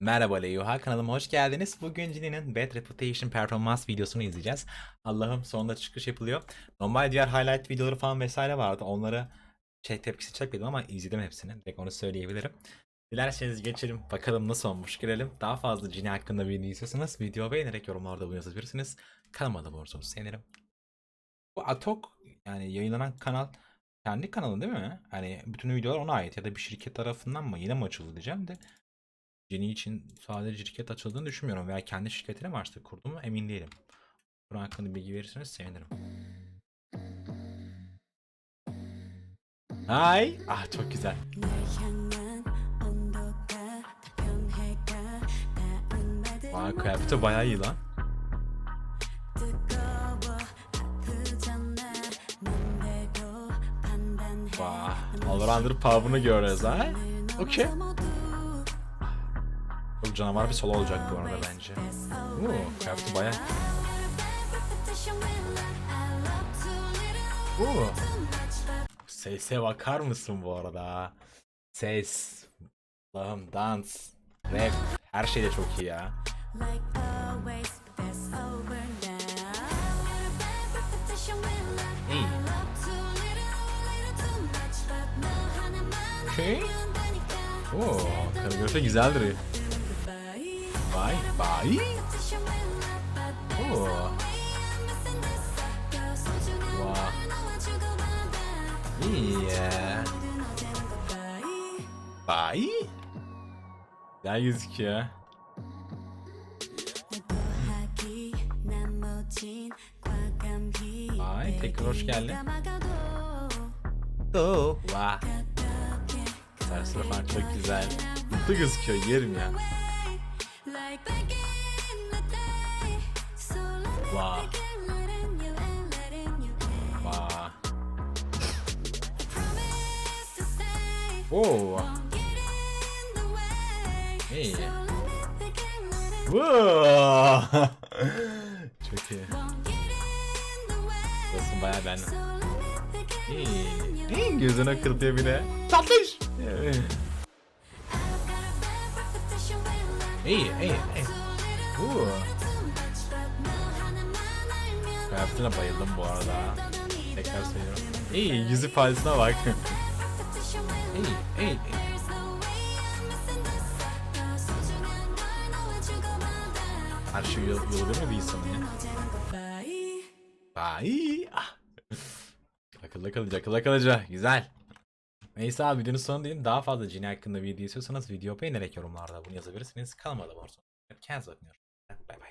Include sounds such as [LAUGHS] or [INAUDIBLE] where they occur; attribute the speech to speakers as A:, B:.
A: Merhaba Leyuha kanalıma hoş geldiniz. Bugün Cini'nin Bad Reputation performans videosunu izleyeceğiz. Allah'ım sonunda çıkış yapılıyor. Normal diğer highlight videoları falan vesaire vardı. Onları şey tepkisi çekmedim ama izledim hepsini. Direkt onu söyleyebilirim. Dilerseniz geçelim. Bakalım nasıl olmuş girelim. Daha fazla Cini hakkında video istiyorsanız video beğenerek yorumlarda bunu yazabilirsiniz. Kanalıma da bulursanız sevinirim. Bu Atok yani yayınlanan kanal kendi kanalı değil mi? Hani bütün videolar ona ait ya da bir şirket tarafından mı yine mi açıldı diyeceğim de Jenny için sadece şirket açıldığını düşünmüyorum veya kendi şirketine mi açtı kurdu emin değilim. Bunun hakkında bilgi verirseniz sevinirim. Hay! Ah çok güzel. Vay kıyafeti bayağı iyi lan. Vay. Allrounder pub'ını görüyoruz ha. Okey. Çok canavar bir solo olacak bu arada bence. Oo, kıyafeti bayağı. Oo. Sese bakar mısın bu arada? Ses, Allah'ım dans, rap, her şey de çok iyi ya. İyi. Okey. Oo, koreografi güzeldir. Vay, vay. Oo. Vay. İyi. Vay. Güzel gözüküyor. Vay, tekrar hoş geldin. Do. Vay. Sarsılı falan çok güzel. Mutlu gözüküyor, yerim ya. Vay. Vay. Oo. İyi. Wow. [LAUGHS] Çok iyi. Burası bayağı ben. İyi. İyi gözüne kırpıyor bile. Tatlış. Evet. İyi, iyi, iyi. Oo. Kıyafetine bayıldım bu arada. Tekrar söylüyorum. İyi, yüzü ifadesine bak. iyi, iyi, iyi. Her şey yol, yolu değil mi insanın ya? Vay. Ah. Akılda kalıcı, akılda kalıcı. Güzel. Neyse abi videonun sonundayım. Daha fazla Cini hakkında video istiyorsanız video beğenerek yorumlarda bunu yazabilirsiniz. Kanalıma da var. Kendinize bakın. Bye.